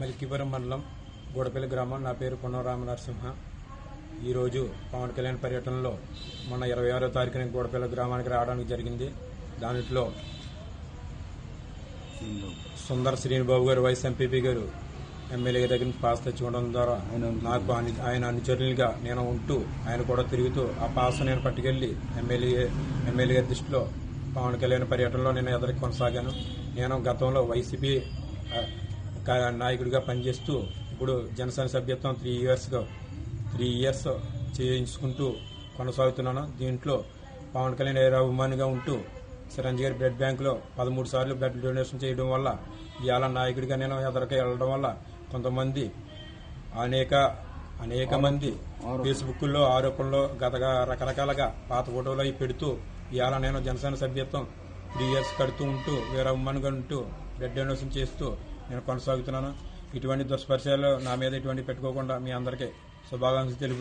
మలికిపురం మండలం గూడపల్లి గ్రామం. నా పేరు పొన్నం నరసింహ ఈరోజు పవన్ కళ్యాణ్ పర్యటనలో మొన్న ఇరవై ఆరో తారీఖున గూడపల్లి గ్రామానికి రావడానికి జరిగింది. దాంట్లో సుందర్ శ్రీనిబాబు గారు వైస్ ఎంపీపీ గారు ఎమ్మెల్యే దగ్గర నుంచి పాస్ తెచ్చుకోవడం ద్వారా నాకు ఆయన అనుచరులుగా నేను ఉంటూ ఆయన కూడా తిరుగుతూ ఆ పాస్ నేను పట్టుకెళ్ళి ఎమ్మెల్యే ఎమ్మెల్యే గారి దృష్టిలో పవన్ కళ్యాణ్ పర్యటనలో నేను ఎదురు కొనసాగాను. నేను గతంలో వైసీపీ నాయకుడిగా పనిచేస్తూ ఇప్పుడు జనసేన సభ్యత్వం త్రీ ఇయర్స్గా త్రీ ఇయర్స్ చేయించుకుంటూ కొనసాగుతున్నాను. దీంట్లో పవన్ కళ్యాణ్ అభిమానిగా ఉంటూ చిరంజీవి గారి బ్లడ్ బ్యాంకులో పదమూడు సార్లు బ్లడ్ డొనేషన్ చేయడం వల్ల ఇవాళ నాయకుడిగా నేను ఎదరికి వెళ్ళడం వల్ల కొంతమంది అనేక అనేక మంది ఫేస్బుక్లో ఆరోపణలు గతగా రకరకాలుగా పాత ఫోటోలు అవి పెడుతూ ఇవాళ నేను జనసేన సభ్యత్వం త్రీ ఇయర్స్ కడుతూ ఉంటూ వేరే అభిమానిగా ఉంటూ బ్లడ్ డొనేషన్ చేస్తూ నేను కొనసాగుతున్నాను. ఇటువంటి దుష్పరిచయాలు నా మీద ఇటువంటి పెట్టుకోకుండా మీ అందరికీ శుభాకాంక్షలు తెలుపు